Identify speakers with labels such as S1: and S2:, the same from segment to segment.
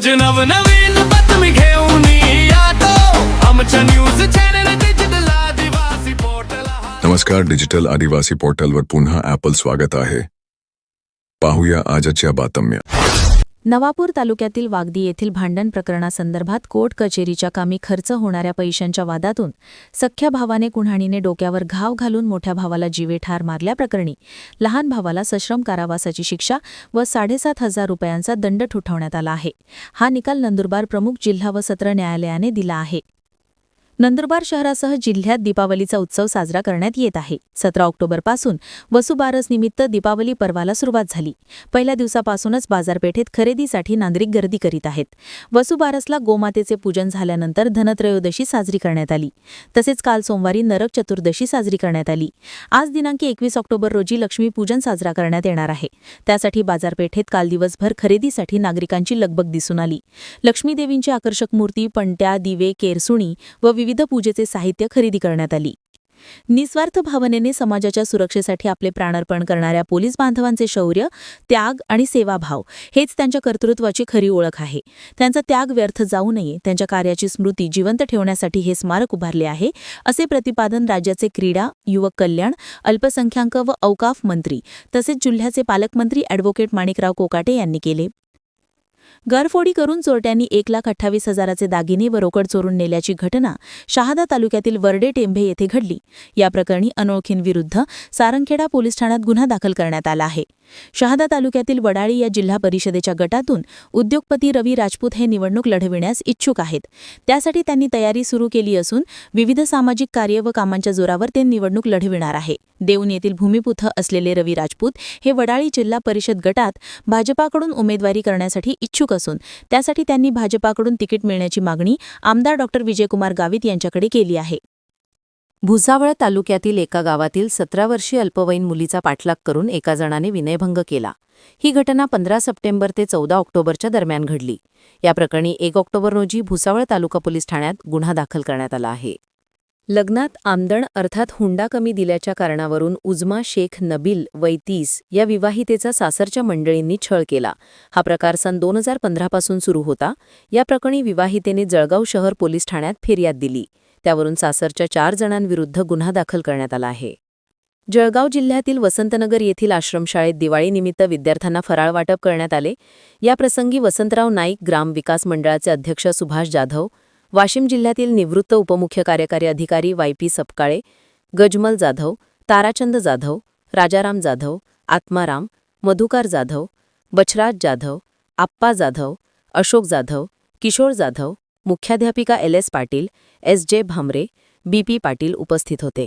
S1: रोज नवनवीन बातमी घेऊन यातो आमच्या न्यूज़ चॅनल डिजिटल आदिवासी पोर्टल
S2: नमस्कार डिजिटल आदिवासी पोर्टलवर पुन्हा ॲपल स्वागत आहे। पाहूया आजच्या बातम्या।
S3: नवापूर तालुक्यातील वागदी येथील भांडण प्रकरणासंदर्भात कोर्ट कचेरीच्या कामी खर्च होणाऱ्या पैशांच्या वादातून सख्या भावाने कुन्हाणीने डोक्यावर घाव घालून मोठ्या भावाला जीवे ठार मारल्याप्रकरणी लहान भावाला सश्रम कारावासाची शिक्षा व साडेसात हजार रुपयांचा दंड ठोठावण्यात आला आहे. हा निकाल नंदुरबार प्रमुख जिल्हा व सत्र न्यायालयाने दिला आहे. नंदुरबार शहरासह जिल्ह्यात दीपावलीचा उत्सव साजरा करण्यात येत आहे. सतरा ऑक्टोबरपासून वसुबारस निमित्त दीपावली पर्वाला सुरुवात झाली. पहिल्या दिवसापासूनच बाजारपेठेत खरेदीसाठी नागरिक गर्दी करीत आहेत. वसुबारसला गोमातेचे पूजन झाल्यानंतर धनत्रयोदशी साजरी करण्यात आली. तसेच काल सोमवारी नरक चतुर्दशी साजरी करण्यात आली. आज दिनांकी एकवीस ऑक्टोबर रोजी लक्ष्मीपूजन साजरा करण्यात येणार आहे. त्यासाठी बाजारपेठेत काल दिवसभर खरेदीसाठी नागरिकांची लगबग दिसून आली. लक्ष्मीदेवींची आकर्षक मूर्ती पणत्या दिवे केरसुणी व विविध पूजेचे साहित्य खरेदी करण्यात आली. निस्वार्थ भावनेने समाजाच्या सुरक्षेसाठी आपले प्राणार्पण करणाऱ्या पोलीस बांधवांचे शौर्य त्याग आणि सेवाभाव हेच त्यांच्या कर्तृत्वाची खरी ओळख आहे. त्यांचा त्याग व्यर्थ जाऊ नये त्यांच्या कार्याची स्मृती जिवंत ठेवण्यासाठी हे स्मारक उभारले आहे असे प्रतिपादन राज्याचे क्रीडा युवक कल्याण अल्पसंख्याक व औकाफ मंत्री तसेच जिल्ह्याचे पालकमंत्री अॅडव्होकेट माणिकराव कोकाटे यांनी केले. घरफोडी करून चोरट्यांनी एक लाख अठ्ठावीस हजाराचे दागिने व रोकड चोरून नेल्याची घटना शहादा तालुक्यातील वरडे टेंभे येथे घडली. या प्रकरणी अनोळखींविरुद्ध सारंगखेडा पोलीस ठाण्यात गुन्हा दाखल करण्यात आला आहे. शहादा तालुक्यातील वडाळी या जिल्हा परिषदेच्या गटातून उद्योगपती रवी राजपूत हे निवडणूक लढविण्यास इच्छुक आहेत. त्यासाठी त्यांनी तयारी सुरू केली असून विविध सामाजिक कार्य व कामांच्या जोरावर ते निवडणूक लढविणार आहे. देऊन येथील भूमिपुथ असलेले रवी राजपूत हे वडाळी जिल्हा परिषद गटात भाजपाकडून उमेदवारी करण्यासाठी इच्छुक असून. त्यासाठी त्यांनी भाजपाकडून तिकीट मिळण्याची मागणी आमदार डॉक्टर विजयकुमार गावित यांच्याकडे केली आहे. भुसावळ तालुक्यातील एका गावातील सतरा वर्षीय अल्पवयीन मुलीचा पाठलाग करून एका जणाने विनयभंग केला. ही घटना पंधरा सप्टेंबर ते चौदा ऑक्टोबरच्या दरम्यान घडली. या प्रकरणी एक ऑक्टोबर रोजी भुसावळ तालुका पोलीस ठाण्यात गुन्हा दाखल करण्यात आला आहे. लग्नात आमदण अर्थात हुंडा कमी दिल्याच्या कारणावरून उजमा शेख नबील वैतीस या विवाहितेचा सासरच्या मंडळींनी छळ केला. हा प्रकार सन दोन हजार पंधरापासून सुरू होता. या प्रकरणी विवाहितेने जळगाव शहर पोलीस ठाण्यात फिर्याद दिली. त्यावरून सासरच्या चार जणांविरुद्ध गुन्हा दाखल करण्यात आला आहे. जळगाव जिल्ह्यातील वसंतनगर येथील आश्रमशाळेत दिवाळीनिमित्त विद्यार्थ्यांना फराळ वाटप करण्यात आले. याप्रसंगी वसंतराव नाईक ग्राम विकास मंडळाचे अध्यक्ष सुभाष जाधव वाशिम जिल्ह्यातील निवृत्त उपमुख्य कार्यकारी अधिकारी वाय पी सपकाळे गजमल जाधव ताराचंद जाधव राजाराम जाधव आत्माराम मधुकार जाधव बछराज जाधव आप्पा जाधव अशोक जाधव किशोर जाधव मुख्याध्यापिका एल एस पाटील एस जे भामरे बी पी पाटील उपस्थित होते.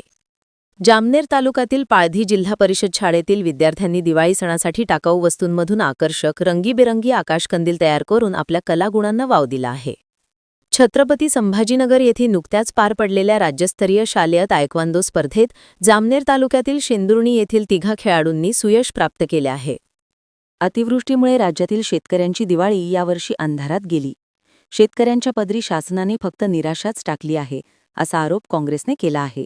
S3: जामनेर तालुक्यातील पाळधी जिल्हा परिषद शाळेतील विद्यार्थ्यांनी दिवाळी सणासाठी टाकाऊ वस्तूंमधून आकर्षक रंगीबेरंगी आकाशकंदील तयार करून आपल्या कलागुणांना वाव दिला आहे. छत्रपती संभाजीनगर येथे नुकत्याच पार पडलेल्या राज्यस्तरीय शालेय तायक्वांदो स्पर्धेत जामनेर तालुक्यातील शेंदुर्णी येथील तिघा खेळाडूंनी सुयश प्राप्त केले आहे. अतिवृष्टीमुळे राज्यातील शेतकऱ्यांची दिवाळी यावर्षी अंधारात गेली. शेतकऱ्यांच्या पदरी शासनाने फक्त निराशाच टाकली आहे असा आरोप काँग्रेसने केला आहे.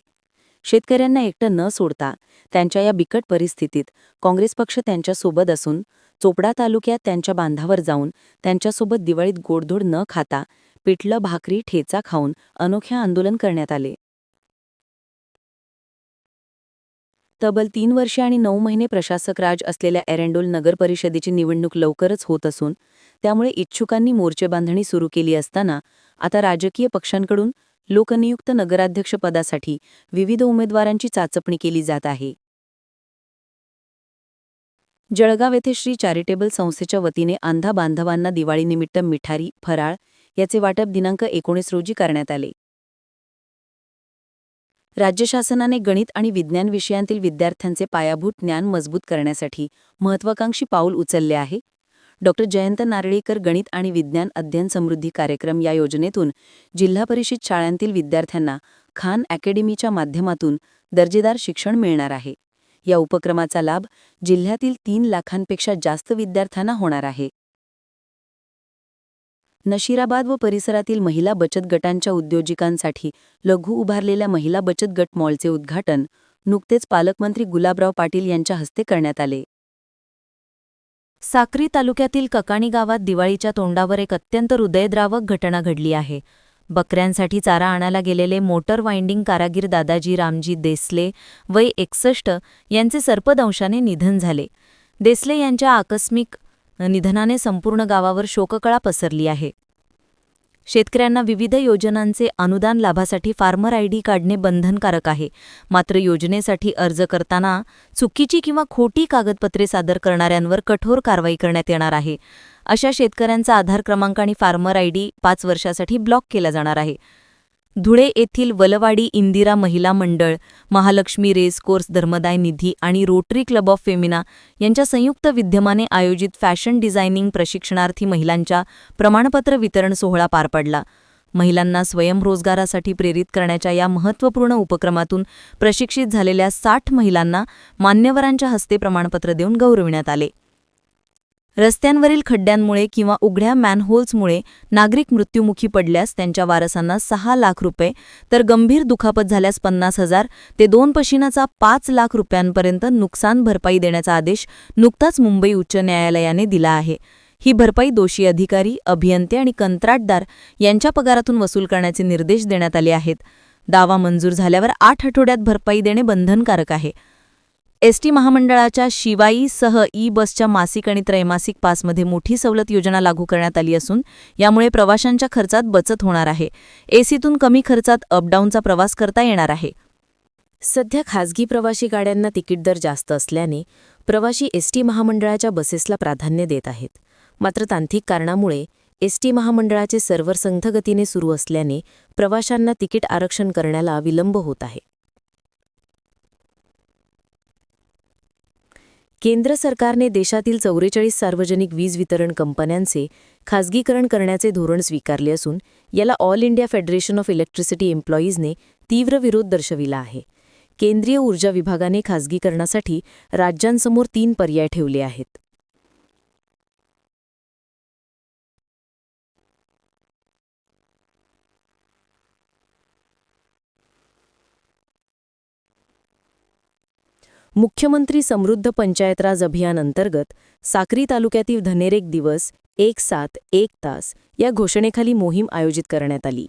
S3: शेतकऱ्यांना एकटं न सोडता त्यांच्या या बिकट परिस्थितीत काँग्रेस पक्ष त्यांच्यासोबत असून चोपडा तालुक्यात त्यांच्या बांधावर जाऊन त्यांच्यासोबत दिवाळीत गोडधोड न खाता पिठलं भाकरी ठेचा खाऊन अनोखे आंदोलन करण्यात आले. तब्बल तीन वर्षे आणि नऊ महिने प्रशासक राज असलेल्या एरेंडोल नगर परिषदेची निवडणूक लवकरच होत असून त्यामुळे इच्छुकांनी मोर्चेबांधणी सुरू केली असताना आता राजकीय पक्षांकडून लोकनियुक्त नगराध्यक्षपदासाठी विविध उमेदवारांची चाचपणी केली जात आहे. जळगाव येथे श्री चॅरिटेबल संस्थेच्या वतीने अंधा बांधवांना दिवाळीनिमित्त मिठारी फराळ याचे वाटप दिनांक एकोणीस रोजी करण्यात आले. राज्य शासनाने गणित आणि विज्ञान विषयांतील विद्यार्थ्यांचे पायाभूत ज्ञान मजबूत करण्यासाठी महत्वाकांक्षी पाऊल उचलले आहे. डॉ. जयंत नारळीकर गणित आणि विज्ञान अध्ययन समृद्धी कार्यक्रम या योजनेतून जिल्हा परिषद शाळांतील विद्यार्थ्यांना खान अकॅडमीच्या माध्यमातून दर्जेदार शिक्षण मिळणार आहे. या उपक्रमाचा लाभ जिल्ह्यातील तीन लाखांपेक्षा जास्त विद्यार्थ्यांना होणार आहे. नशिराबाद व परिसरातील महिला बचत गटांच्या उद्योजिकांसाठी लघु उभारलेल्या महिला बचत गट मॉलचे उद्घाटन नुकतेच पालकमंत्री गुलाबराव पाटील यांच्या हस्ते करण्यात आले. साक्री तालुक्यातील ककाणी गावात दिवाळीच्या तोंडावर एक अत्यंत हृदयद्रावक घटना घडली आहे. बकऱ्यांसाठी चारा आणायला गेलेले मोटर वाइंडिंग कारागीर दादाजी रामजी देसले वय एकसष्ट यांचे सर्पदंशाने निधन झाले. देसले यांच्या आकस्मिक निधनाने संपूर्ण गावावर शोककळा पसरली आहे. शेतकऱ्यांना विविध योजनांचे अनुदान लाभासाठी फार्मर आयडी काढणे बंधनकारक आहे. मात्र योजनेसाठी अर्ज करताना चुकीची किंवा खोटी कागदपत्रे सादर करणाऱ्यांवर कठोर कारवाई करण्यात येणार आहे. अशा शेतकऱ्यांचा आधार क्रमांक आणि फार्मर आयडी पाच वर्षासाठी ब्लॉक केला जाणार आहे. धुळे येथील वलवाडी इंदिरा महिला मंडळ महालक्ष्मी रेस कोर्स धर्मदाय निधी आणि रोटरी क्लब ऑफ फेमिना यांच्या संयुक्त विद्यमाने आयोजित फॅशन डिझायनिंग प्रशिक्षणार्थी महिलांच्या प्रमाणपत्र वितरण सोहळा पार पडला. महिलांना स्वयंरोजगारासाठी प्रेरित करण्याच्या या महत्त्वपूर्ण उपक्रमातून प्रशिक्षित झालेल्या साठ महिलांना मान्यवरांच्या हस्ते प्रमाणपत्र देऊन गौरविण्यात आले. रस्त्यांवरील खड्ड्यांमुळे किंवा उघड्या मॅनहोल्समुळे नागरिक मृत्युमुखी पडल्यास त्यांच्या वारसांना सहा लाख रुपये तर गंभीर दुखापत झाल्यास पन्नास हजार ते दोन पशिनाचा पाच लाख रुपयांपर्यंत नुकसान भरपाई देण्याचा आदेश नुकताच मुंबई उच्च न्यायालयाने दिला आहे. ही भरपाई दोषी अधिकारी अभियंते आणि कंत्राटदार यांच्या पगारातून वसूल करण्याचे निर्देश देण्यात आले आहेत. दावा मंजूर झाल्यावर आठ आठवड्यात भरपाई देणे बंधनकारक आहे. एसटी महामंडळाच्या शिवाईसह ई बसच्या मासिक आणि त्रैमासिक पासमध्ये मोठी सवलत योजना लागू करण्यात आली असून यामुळे प्रवाशांच्या खर्चात बचत होणार आहे. एसीतून कमी खर्चात अपडाऊनचा प्रवास करता येणार आहे. सध्या खासगी प्रवासी गाड्यांना तिकीट दर जास्त असल्याने प्रवासी एसटी महामंडळाच्या बसेसला प्राधान्य देत आहेत. मात्र तांत्रिक कारणामुळे एसटी महामंडळाचे सर्व्हर संथगतीने सुरू असल्याने प्रवाशांना तिकीट आरक्षण करण्याला विलंब होत आहे. केंद्र सरकारने देशातील चौवेचाळीस सार्वजनिक वीज वितरण कंपन्यांचे खासगीकरण करण्याचे धोरण स्वीकारले असून याला all India federation of electricity एम्प्लॉईजने तीव्र विरोध दर्शविला आहे. केंद्रीय ऊर्जा विभागाने खासगीकरणासाठी राज्यांसमोर तीन पर्याय ठेवले आहेत. मुख्यमंत्री समृद्ध पंचायतराज अभियान अंतर्गत साक्री तालुक्यातील धनेरेक दिवस एक सात एक तास या घोषणेखाली मोहीम आयोजित करण्यात आली.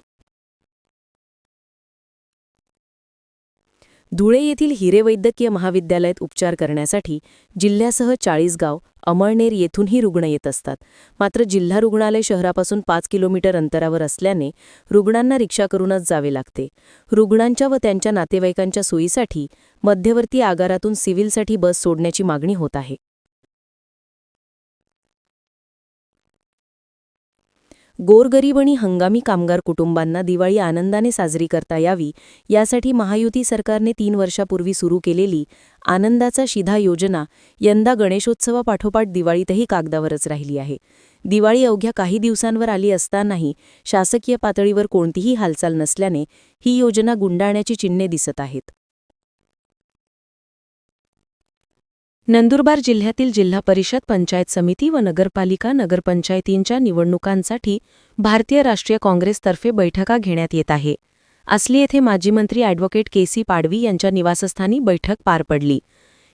S3: धुळे येथील हिरे वैद्यकीय महाविद्यालयात उपचार करण्यासाठी जिल्ह्यासह चाळीस गाव अमळनेर येथूनही रुग्ण येत असतात. मात्र जिल्हा रुग्णालय शहरापासून पाच किलोमीटर अंतरावर असल्याने रुग्णांना रिक्षा करूनच जावे लागते. रुग्णांच्या व त्यांच्या नातेवाईकांच्या सोयीसाठी मध्यवर्ती आगारातून सिव्हिलसाठी बस सोडण्याची मागणी होत आहे. गोरगरीब आणि हंगामी कामगार कुटुंबांना दिवाळी आनंदाने साजरी करता यावी यासाठी महायुती सरकारने तीन वर्षापूर्वी सुरू केलेली आनंदाचा शिधा योजना यंदा गणेशोत्सवापाठोपाठ दिवाळीतही कागदावरच राहिली आहे. दिवाळी अवघ्या काही दिवसांवर आली असतानाही शासकीय पातळीवर कोणतीही हालचाल नसल्याने ही योजना गुंडाळण्याची चिन्हे दिसत आहेत. नंदुरबार जिल्ह्यातील जिल्हा परिषद पंचायत समिती व नगरपालिका नगरपंचायतींच्या निवडणुकांसाठी भारतीय राष्ट्रीय काँग्रेसतर्फे बैठका घेण्यात येत आहे. असली येथे माजी मंत्री ॲडव्होकेट के सी पाडवी यांच्या निवासस्थानी बैठक पार पडली.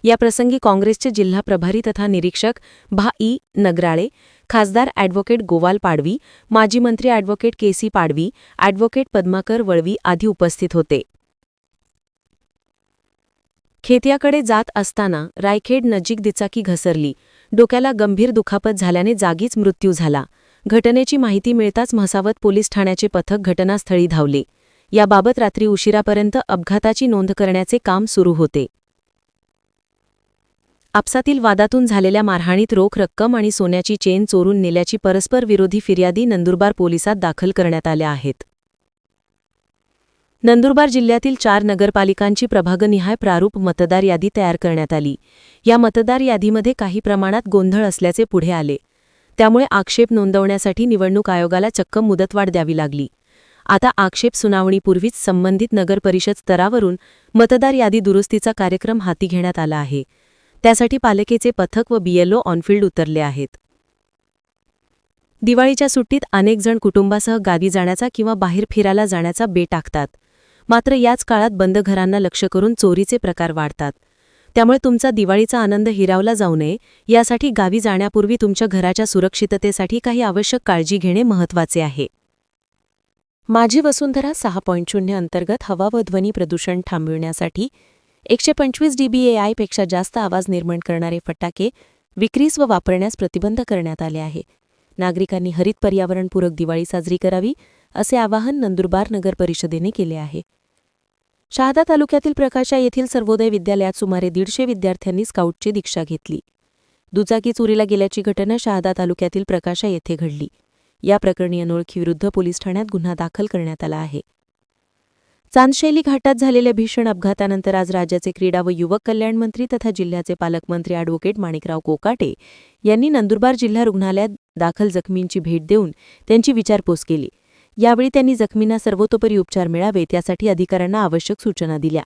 S3: याप्रसंगी काँग्रेसचे जिल्हा प्रभारी तथा निरीक्षक भा. ई. नगराळे खासदार ॲडव्होकेट गोवाल पाडवी माजी मंत्री advocate K C Padvi advocate Padmakar Valvi आदी उपस्थित होते. खेत्याकडे जात असताना रायखेड नजीक दिचाकी घसरली. डोक्याला गंभीर दुखापत झाल्याने जागीच मृत्यू झाला. घटनेची माहिती मिळताच म्हसावत पोलीस ठाण्याचे पथक घटनास्थळी धावले. याबाबत रात्री उशिरापर्यंत अपघाताची नोंद करण्याचे काम सुरू होते. आपसातील वादातून झालेल्या मारहाणीत रोख रक्कम आणि सोन्याची चेन चोरून नेल्याची परस्पर विरोधी फिर्यादी नंदुरबार पोलिसात दाखल करण्यात आल्या आहेत. नंदुरबार जिल्ह्यातील चार नगरपालिकांची प्रभागनिहाय प्रारूप मतदार यादी तयार करण्यात आली. या मतदार यादीमध्ये काही प्रमाणात गोंधळ असल्याचे पुढे आले. त्यामुळे आक्षेप नोंदवण्यासाठी निवडणूक आयोगाला चक्क मुदतवाढ द्यावी लागली. आता आक्षेप सुनावणीपूर्वीच संबंधित नगरपरिषद स्तरावरून मतदार यादी दुरुस्तीचा कार्यक्रम हाती घेण्यात आला आहे. त्यासाठी पालिकेचे पथक व बीएलओ ऑनफिल्ड उतरले आहेत. दिवाळीच्या सुट्टीत अनेक जण कुटुंबासह गावी जाण्याचा किंवा बाहेर फिरायला जाण्याचा बेट टाकतात. मात्र याच काळात बंद घरांना लक्ष करून चोरीचे प्रकार वाढतात.
S4: त्यामुळे तुमचा दिवाळीचा आनंद हिरावला जाऊ नये. यासाठी गावी जाण्यापूर्वी तुमच्या घराच्या सुरक्षिततेसाठी काही आवश्यक काळजी घेणे महत्त्वाचे आहे. माझी वसुंधरा सहा पॉईंट शून्य अंतर्गत हवा व ध्वनी प्रदूषण थांबविण्यासाठी एकशे पंचवीस डीबीएआयपेक्षा जास्त आवाज निर्माण करणारे फटाके विक्रीस व वापरण्यास प्रतिबंध करण्यात आले आहे. नागरिकांनी हरित पर्यावरणपूरक दिवाळी साजरी करावी. असे आवाहन नंदुरबार नगर परिषदेने केले आहे. शहादा तालुक्यातील प्रकाशा येथील सर्वोदय विद्यालयात सुमारे दीडशे विद्यार्थ्यांनी स्काउटची दीक्षा घेतली. दुचाकी चोरीला गेल्याची घटना शहादा तालुक्यातील प्रकाशा येथे घडली. या प्रकरणी अनोळखीविरुद्ध पोलीस ठाण्यात गुन्हा दाखल करण्यात आला आहे. चांदशैली घाटात झालेल्या भीषण अपघातानंतर आज राज्याचे क्रीडा व युवक कल्याण मंत्री तथा जिल्ह्याचे पालकमंत्री अॅडव्होकेट माणिकराव कोकाटे यांनी नंदुरबार जिल्हा रुग्णालयात दाखल जखमींची भेट देऊन त्यांची विचारपूस केली. यावेळी त्यांनी जखमींना सर्वतोपरी उपचार मिळावेत यासाठी अधिकाऱ्यांना आवश्यक सूचना दिल्या.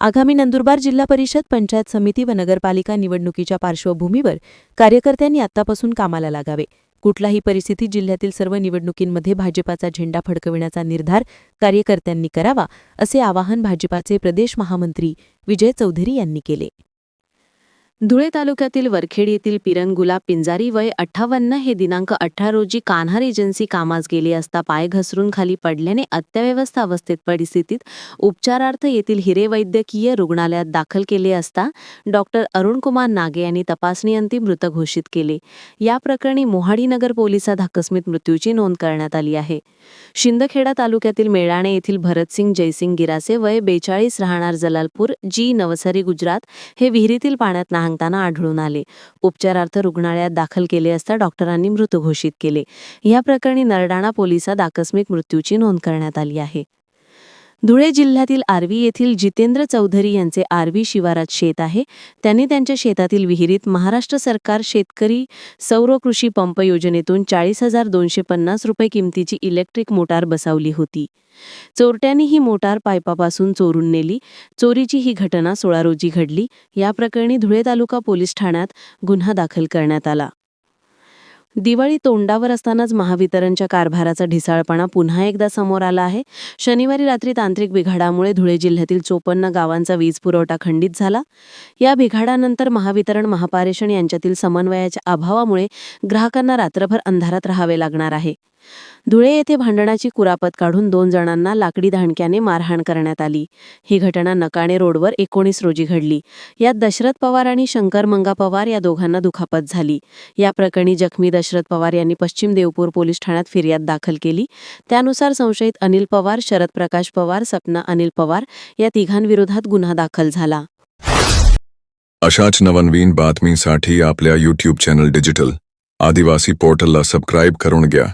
S4: आगामी नंदुरबार जिल्हा परिषद पंचायत समिती व नगरपालिका निवडणुकीच्या पार्श्वभूमीवर कार्यकर्त्यांनी आत्तापासून कामाला लागावे. कुठलाही परिस्थितीत जिल्ह्यातील सर्व निवडणुकींमध्ये भाजपाचा झेंडा फडकविण्याचा निर्धार कार्यकर्त्यांनी करावा असे आवाहन भाजपाचे प्रदेश महामंत्री विजय चौधरी यांनी केले. धुळे तालुक्यातील वरखेड येथील पिरंगुला पिंजारी वय अठ्ठावन्न हे दिनांक अठरा रोजी कान्हार एजन्सी कामास गेले असता पाय घसरून खाली पडल्याने अत्यवस्थ अवस्थेत परिस्थितीत उपचारार्थ येथील हिरे वैद्यकीय रुग्णालयात दाखल केले असता डॉक्टर अरुणकुमार नागे यांनी तपासणीअंती मृत घोषित केले. या प्रकरणी मोहाडीनगर पोलिसात आकस्मित मृत्यूची नोंद करण्यात आली आहे. शिंदखेडा तालुक्यातील मेळाणे येथील भरतसिंग जयसिंग गिरासे वय बेचाळीस राहणार जलालपूर जी नवसारी गुजरात हे विहिरीतील पाण्यात सांगताना आढळून आले. उपचारार्थ रुग्णालयात दाखल केले असता डॉक्टरांनी मृत घोषित केले. या प्रकरणी नरडाणा पोलिसात आकस्मिक मृत्यूची नोंद करण्यात आली आहे. धुळे जिल्ह्यातील आर्वी येथील जितेंद्र चौधरी यांचे आर्वी शिवारात शेत आहे. त्यांनी त्यांच्या शेतातील विहिरीत महाराष्ट्र सरकार शेतकरी सौर कृषी पंप योजनेतून चाळीस हजार दोनशे पन्नास रुपये किमतीची इलेक्ट्रिक मोटार बसवली होती. चोरट्यांनी ही मोटार पायपापासून चोरून नेली. चोरीची ही घटना सोळा रोजी घडली. या प्रकरणी धुळे तालुका पोलीस ठाण्यात गुन्हा दाखल करण्यात आला. दिवाळी तोंडावर असतानाच महावितरणच्या कारभाराचा ढिसाळपणा पुन्हा एकदा समोर आला आहे. शनिवारी रात्री तांत्रिक बिघाडामुळे धुळे जिल्ह्यातील चोपन्न गावांचा वीज पुरवठा खंडित झाला. या बिघाडानंतर महावितरण महापारेषण यांच्यातील समन्वयाच्या अभावामुळे ग्राहकांना रात्रभर अंधारात राहावे लागणार आहे. धुळे येथे भांडणाची कुरापत काढून दोन जणांना लाकडी धाणक्याने मारहाण करण्यात आली. ही घटना नकाणे रोडवर एकोणीस रोजी घडली. यात दशरथ पवार आणि शंकर मंगा पवार या दोघांना दुखापत झाली. या प्रकरणी जखमी दशरथ पवार यांनी पश्चिम देवपूर पोलीस ठाण्यात फिर्याद दाखल केली. त्यानुसार संशयित अनिल पवार शरद प्रकाश पवार सपना अनिल पवार या तिघांविरोधात गुन्हा दाखल झाला.
S2: अशाच नवनवीन बातमीसाठी आपल्या यूट्यूब चॅनल डिजिटल आदिवासी पोर्टलला सबस्क्राईब करून घ्या.